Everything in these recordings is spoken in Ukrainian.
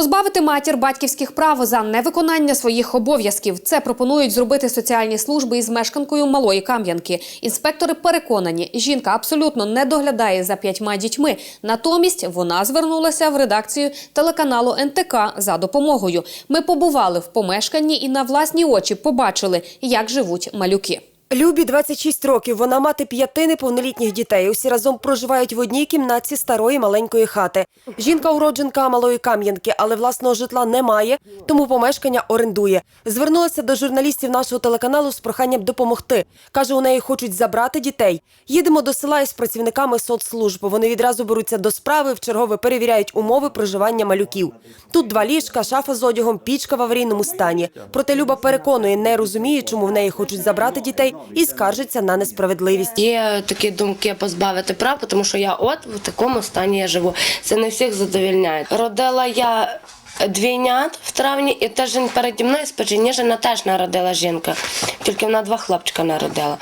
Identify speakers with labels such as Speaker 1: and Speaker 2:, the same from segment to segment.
Speaker 1: Позбавити матір батьківських прав за невиконання своїх обов'язків. Це пропонують зробити соціальні служби із мешканкою малої Кам'янки. Інспектори переконані, жінка абсолютно не доглядає за п'ятьма дітьми. Натомість вона звернулася в редакцію телеканалу НТК за допомогою. Ми побували в помешканні і на власні очі побачили, як живуть малюки.
Speaker 2: Любі 26 років. Вона мати п'яти неповнолітніх дітей. Усі разом проживають в одній кімнатці старої маленької хати. Жінка уродженка малої Кам'янки, але власного житла немає, тому помешкання орендує. Звернулася до журналістів нашого телеканалу з проханням допомогти. Каже, у неї хочуть забрати дітей. Їдемо до села із працівниками соцслужб. Вони відразу беруться до справи, вчергове перевіряють умови проживання малюків. Тут два ліжка, шафа з одягом, пічка в аварійному стані. Проте Люба переконує, не розуміє, чому в неї хочуть забрати дітей, і скаржиться на несправедливість.
Speaker 3: Є такі думки позбавити прав, тому що я от в такому стані я живу. Це не всіх задовільняє. Родила я двійнят в травні, і тиждень переді мною з Печеніжина теж народила жінка. Тільки вона два хлопчика народила.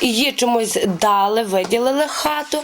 Speaker 3: І їй чомусь дали, виділили хату.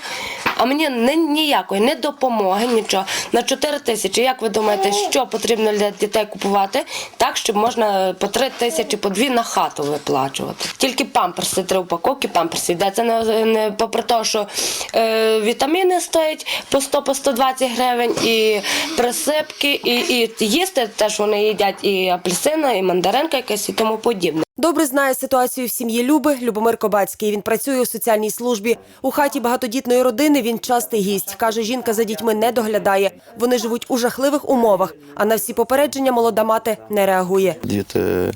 Speaker 3: А мені ні, ніякої, ні допомоги, нічого. На 4 тисячі. Як ви думаєте, що потрібно для дітей купувати, так, щоб можна по 3 тисячі, по 2 на хату виплачувати. Тільки памперси, три упаковки памперсів. Де це не, не попри те, що е, вітаміни стоять по 100 по 120 гривень, і присипки, і, і їсти теж вони їдять і апельсина, і мандаринка якась, і тому подібне.
Speaker 2: Добре знає ситуацію в сім'ї Люби Любомир Кобацький. Він працює у соціальній службі. У хаті багатодітної родини він частий гість. Каже, жінка за дітьми не доглядає. Вони живуть у жахливих умовах. А на всі попередження молода мати не реагує.
Speaker 4: Діти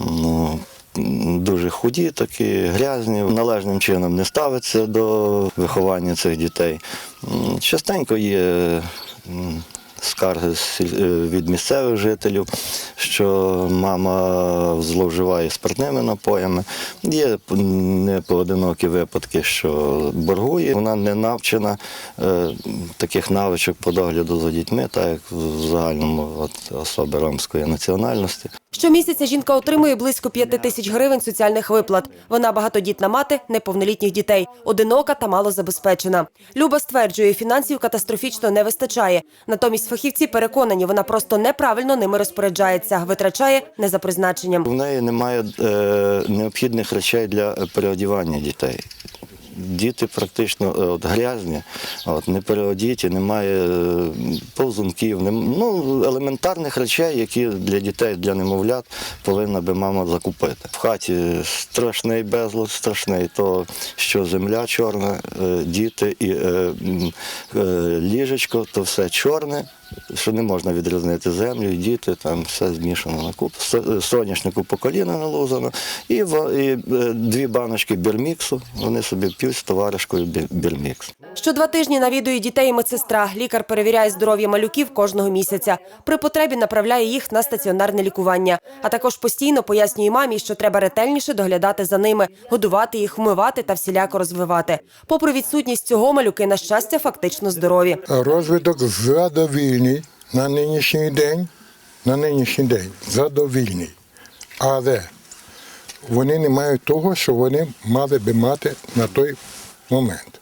Speaker 4: ну, дуже худі, такі грязні, належним чином не ставиться до виховання цих дітей. Частенько є скарги е, від місцевих жителів, що мама зловживає спиртними напоями. Є непоодинокі випадки, що боргує. Вона не навчена е, таких навичок по догляду за дітьми, так як в загальному особи ромської національності.
Speaker 2: Щомісяця жінка отримує близько п'яти тисяч гривень соціальних виплат. Вона багатодітна мати неповнолітніх дітей, одинока та малозабезпечена. Люба стверджує, фінансів катастрофічно не вистачає. Натомість фахівці переконані, вона просто неправильно ними розпоряджається, витрачає не за призначенням.
Speaker 4: В неї немає е, необхідних речей для переодівання дітей. Діти практично е, от, грязні, от, не переодіті, немає е, повзунків, нем, ну, елементарних речей, які для дітей, для немовлят повинна би мама закупити. В хаті страшний безлад, страшний, то що земля чорна, е, діти і е, е, ліжечко, то все чорне. Що не можна відрізнити землю, діти, там все змішано на куп. Соняшнику по коліна налозано, і, і е, дві баночки бірміксу, вони собі п'ють з товаришкою бірмікс.
Speaker 2: Що два тижні навідує дітей медсестра. Лікар перевіряє здоров'я малюків кожного місяця. При потребі направляє їх на стаціонарне лікування. А також постійно пояснює мамі, що треба ретельніше доглядати за ними, годувати їх, вмивати та всіляко розвивати. Попри відсутність цього, малюки на щастя фактично здорові.
Speaker 5: Розвиток задовільний на нинішній день, на нинішній день задовільний. Але вони не мають того, що вони мали би мати на той момент.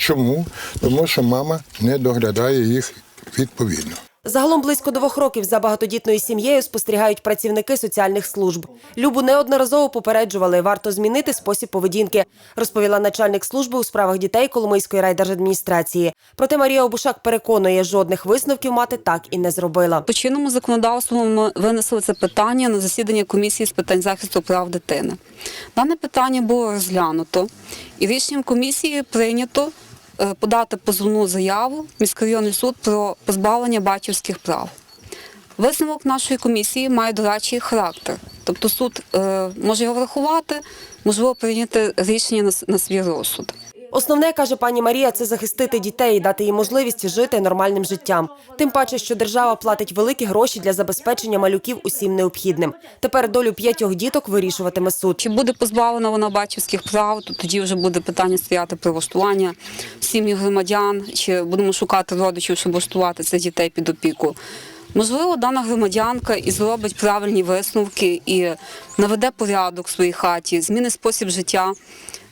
Speaker 5: Чому? Тому що мама не доглядає їх відповідно.
Speaker 2: Загалом близько двох років за багатодітною сім'єю спостерігають працівники соціальних служб. Любу неодноразово попереджували, варто змінити спосіб поведінки, розповіла начальник служби у справах дітей Коломийської райдержадміністрації. Проте Марія Обушак переконує, жодних висновків мати так і не зробила.
Speaker 6: По чинному законодавству ми винесли це питання на засідання комісії з питань захисту прав дитини. Дане питання було розглянуто, і рішенням комісії прийнято подати позовну заяву міськрайонний суд про позбавлення батьківських прав. Висновок нашої комісії має дорадчий характер. Тобто суд е, може його врахувати, можливо прийняти рішення на свій розсуд.
Speaker 2: Основне каже пані Марія, це захистити дітей і дати їм можливість жити нормальним життям. Тим паче, що держава платить великі гроші для забезпечення малюків усім необхідним. Тепер долю п'ятьох діток вирішуватиме суд.
Speaker 6: Чи буде позбавлена вона батьківських прав, то тоді вже буде питання стояти про влаштування сім'ї громадян, чи будемо шукати родичів, щоб влаштувати цих дітей під опіку. Можливо, дана громадянка і зробить правильні висновки і наведе порядок в своїй хаті, змінить спосіб життя,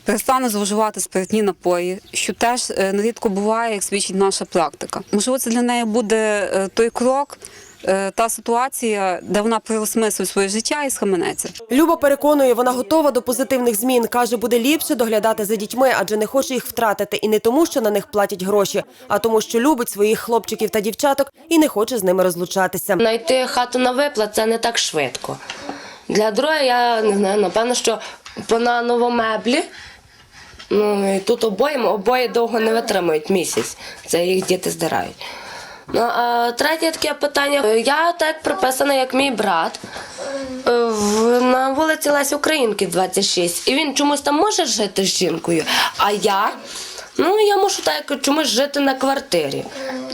Speaker 6: перестане зловживати спиртні напої, що теж е, нерідко буває, як свідчить наша практика. Можливо, це для неї буде е, той крок, е, та ситуація, де вона переосмислить своє життя і схаменеться.
Speaker 2: Люба переконує, вона готова до позитивних змін. Каже, буде ліпше доглядати за дітьми, адже не хоче їх втратити. І не тому, що на них платять гроші, а тому, що любить своїх хлопчиків та дівчаток і не хоче з ними розлучатися.
Speaker 3: Знайти хату на виплат це не так швидко. Для другої я не знаю, напевно, що на новомеблі. Ну і тут обоє, обоє довго не витримують місяць. Це їх діти здирають. Ну а третє таке питання. Я так приписана, як мій брат. е, на вулиці Лесі Українки 26. І він чомусь там може жити з жінкою. А я, ну я мушу так чомусь жити на квартирі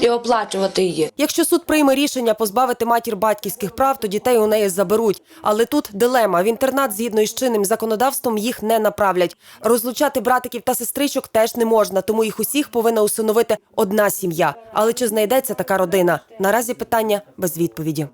Speaker 3: і оплачувати її.
Speaker 2: Якщо суд прийме рішення позбавити матір батьківських прав, то дітей у неї заберуть. Але тут дилема. В інтернат згідно із чинним законодавством їх не направлять. Розлучати братиків та сестричок теж не можна, тому їх усіх повинна усиновити одна сім'я. Але чи знайдеться така родина? Наразі питання без відповіді.